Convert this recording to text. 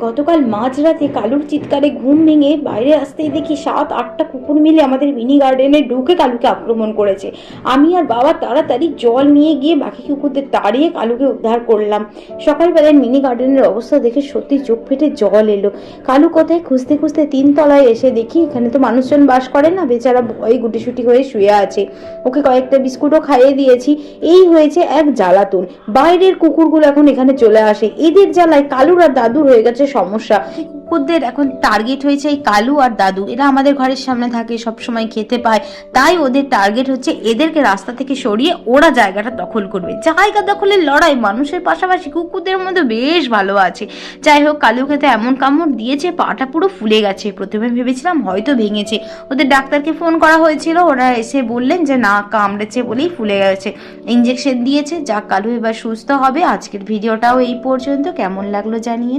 গতকাল মাঝরাতে কালুর চিৎকারে ঘুম ভেঙে বাইরে আসতেই দেখি সাত, আটটা কুকুর মিলে আমাদের মিনি গার্ডেনে ঢুকে কালুকে আক্রমণ করেছে। আমি আর বাবা তাড়াতাড়ি জল নিয়ে গিয়ে বাকি কুকুরদের তাড়িয়ে কালুকে উদ্ধার করলাম। সকালবেলায় মিনি গার্ডেনের অবস্থা দেখে সত্যি চোখ ফেটে জল এলো। কালু কোথায়? খুঁজতে খুঁজতে তিনতলায় এসে দেখি এখানে তো মানুষজন বাস করে না, বেচারা ভয়ে গুটিসুটি হয়ে শুয়ে আছে। ওকে কয়েকটা বিস্কুটও খাইয়ে দিয়েছি। এই হয়েছে এক জ্বালাতন। বাইরের কুকুরগুলো এখন এখানে চলে আসে। এদের জ্বালায় কালুর আর দাদুর হয়ে গেছে সমস্যা। কুকুরদের এখন টার্গেট হয়েছে এই কালু আর দাদু। এরা আমাদের ঘরের সামনে থাকে সব সময় খেতে পায়। তাই ওদের টার্গেট হচ্ছে এদেরকে রাস্তা থেকে সরিয়ে ওরা জায়গাটা দখল করবে। জায়গা দখলের লড়াই মানুষের পাশাপাশি কুকুরদের মধ্যে বেশ ভালো আছে। যাই হোক, কালু খেতে এমন কামড় দিয়েছে, পাটা পুরো ফুলে গেছে। প্রথমে ভেবেছিলাম হয়তো ভেঙেছে। ওদের ডাক্তারকে ফোন করা হয়েছিল। ওরা এসে বললেন যে, না, কামড়েছে বলেই ফুলে গেছে। ইঞ্জেকশন দিয়েছে। যা কালু এবার সুস্থ হবে। আজকের ভিডিওটাও এই পর্যন্ত। কেমন লাগল জানিয়ে?